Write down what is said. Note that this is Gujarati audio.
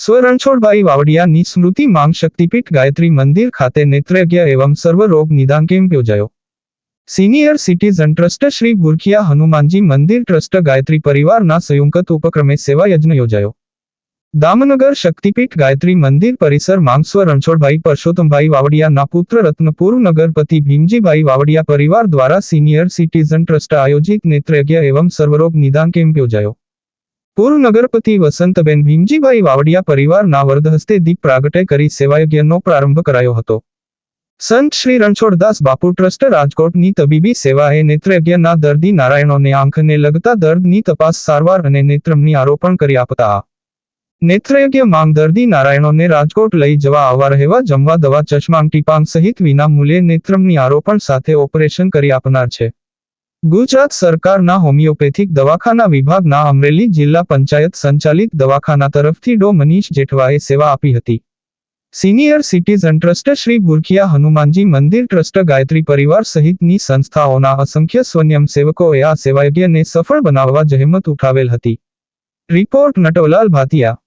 સ્વ રણછોડભાઈ વાવડિયાની સ્મૃતિ માંગ શક્તિપીઠ ગાયત્રી મંદિર ખાતે નેત્રયજ્ઞ એવં સર્વ રોગ નિદાન કેમ્પ યોજાયો. Senior citizen trust Shri Burkhiya Hanumanji મંદિર ટ્રસ્ટ ગાયત્રી પરિવારના સંયુક્ત ઉપક્રમે સેવા યજ્ઞ યોજાયો. દામનગર શક્તિપીઠ ગાયત્રી મંદિર પરિસર માંગસ્વ રણછોડભાઈ પરસોત્તમભાઈ વાવડિયાના પુત્ર રત્નપુર નગરપતિ ભીમજીભાઈ વાવડિયા પરિવાર દ્વારા સિનિયર સિટીઝન ટ્રસ્ટ આયોજિત નેત્રયજ્ઞ એવં સર્વરોગ નિદાન કેમ્પ યોજાયો. પૂર્વ નગરપતિ વસંતબેન ભીમજીભાઈ વાવડિયા પરિવારના વરદ હસ્તે દીપ પ્રાગટે કરી સેવાયજ્ઞનો પ્રારંભ કરાયો હતો. સંત શ્રી રણછોડદાસ બાપુ ટ્રસ્ટ રાજકોટની તબીબી સેવાએ નેત્રયજ્ઞના દર્દી નારાયણોને આંખને લગતા દર્દની તપાસ સારવાર અને નેત્રમની આરોપણ કરી આપતા. નેત્રયજ્ઞ માંગ દર્દી નારાયણોને રાજકોટ લઈ જવા આવવા રહેવા જમવા દવા ચશ્માંગ ટીપાંગ સહિત વિના મૂલ્યે નેત્રમની આરોપણ સાથે ઓપરેશન કરી આપનાર છે. ગુજરાત સરકારના હોમિયોપેથિક દવાખાના વિભાગના અમરેલી જિલ્લા પંચાયત સંચાલિત દવાખાના તરફથી ડો. મનીષ જેઠવાએ સેવા આપી હતી. Senior citizen trust Shri Burkhiya Hanumanji મંદિર ટ્રસ્ટ ગાયત્રી પરિવાર સહિતની સંસ્થાઓના અસંખ્ય સ્વયંસેવકોએ આ સેવાયજ્ઞને સફળ બનાવવા જહેમત ઉઠાવેલ હતી. રિપોર્ટ નટોલાલ ભાતિયા